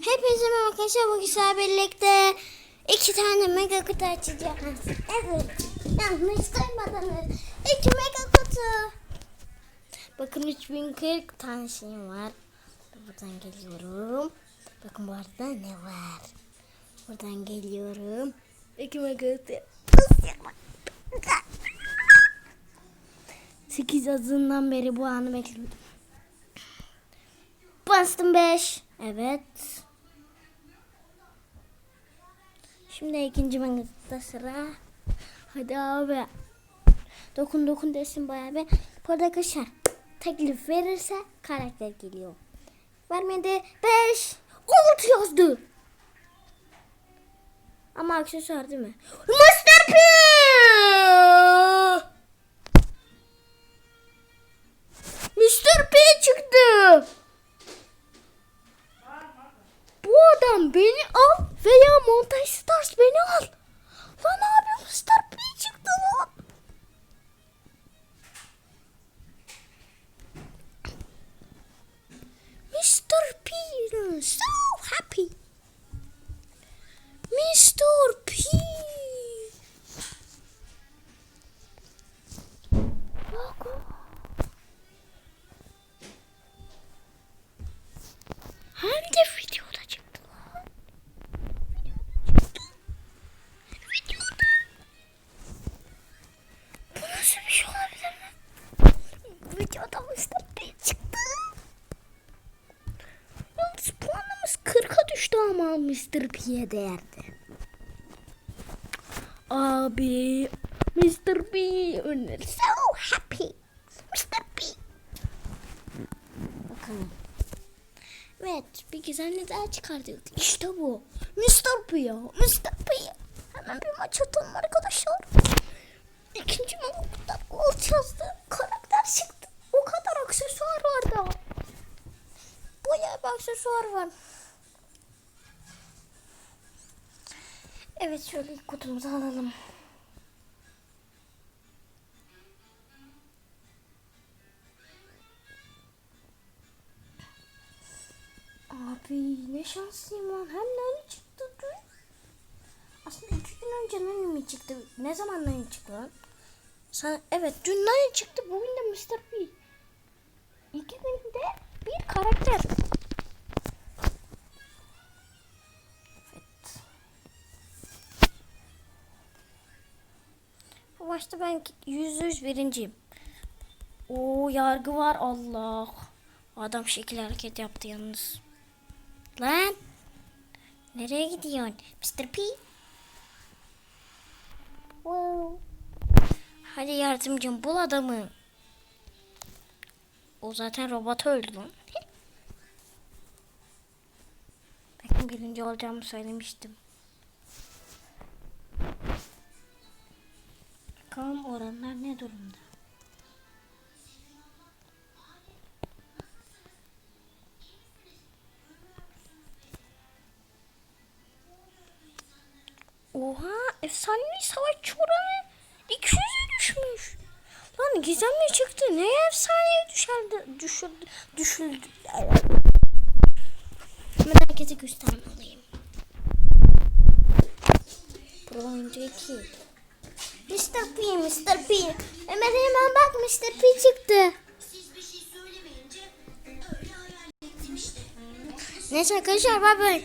Hepinize merhaba arkadaşlar. Bugün sizlerle birlikte iki tane mega kutu açacağız. Evet. Yanlış saymadınız. İki mega kutu. Bakın 3040 tane şeyim var. Buradan geliyorum. Bakın bu arada ne var? Buradan geliyorum. İki mega kutu. 8 azından beri bu anı bekliyordum. Bastım 5. Evet. Şimdi ikinci mangazda sıra. Hadi abi. Dokun dokun desin bayağı bir. Bu arada teklif verirse karakter geliyor. Vermedi 5. 6 yazdı. Ama aksesuar değil mi? Master P! Mr. P çıktı. Bu adam beni al veya Montaj Stars beni al. Lan abi Mr. P çıktı lan. Mr. P so happy. Mr. P. Hem de Nasıl bir şey olabilir mi? Videoda. P çıktı. Yalnız puanımız 40'a düştü ama Mr. P'ye değerdi. Abi Mr. P öneri so happy. Mr. P. Bakalım. Evet bir güzel daha çıkardık. İşte bu. Mr. P ya. Mr. P. Hemen bir maç atalım arkadaşlar. İkinci maçta yazdı. Karakter çıktı. O kadar aksesuar vardı. Bayağı bir aksesuar var. Evet şöyle ilk kutumuzu alalım. Abi ne şanslıyım lan. Hem nani çıktı dün. Aslında iki gün önce nani mi çıktı? Ne zaman nani çıktı lan? Sen, evet dün nani çıktı. Bugün de Mr. P. İki günde bir karakter. Evet. Bu maçta ben yüz yüz birinciyim. Oo yargı var Allah. Adam şekil hareket yaptı yalnız. Lan. Nereye gidiyorsun? Mr. P. Wow. Hadi yardımcım bul adamı. O zaten robot öldü lan. Bakın birinci olacağımı söylemiştim. Bakalım oranlar ne durumda? Oha efsanevi savaşçı oranı 200'e düşmüş. Lan gizemli çıktı. Neye efsaneye düşerdi, düşürdü, düşüldü. Hemen herkese göstermeliyim. Oyuncu 2. Mr. P, Mr. P. Hemen hemen bak Mr. P çıktı. Neyse arkadaşlar bay bay.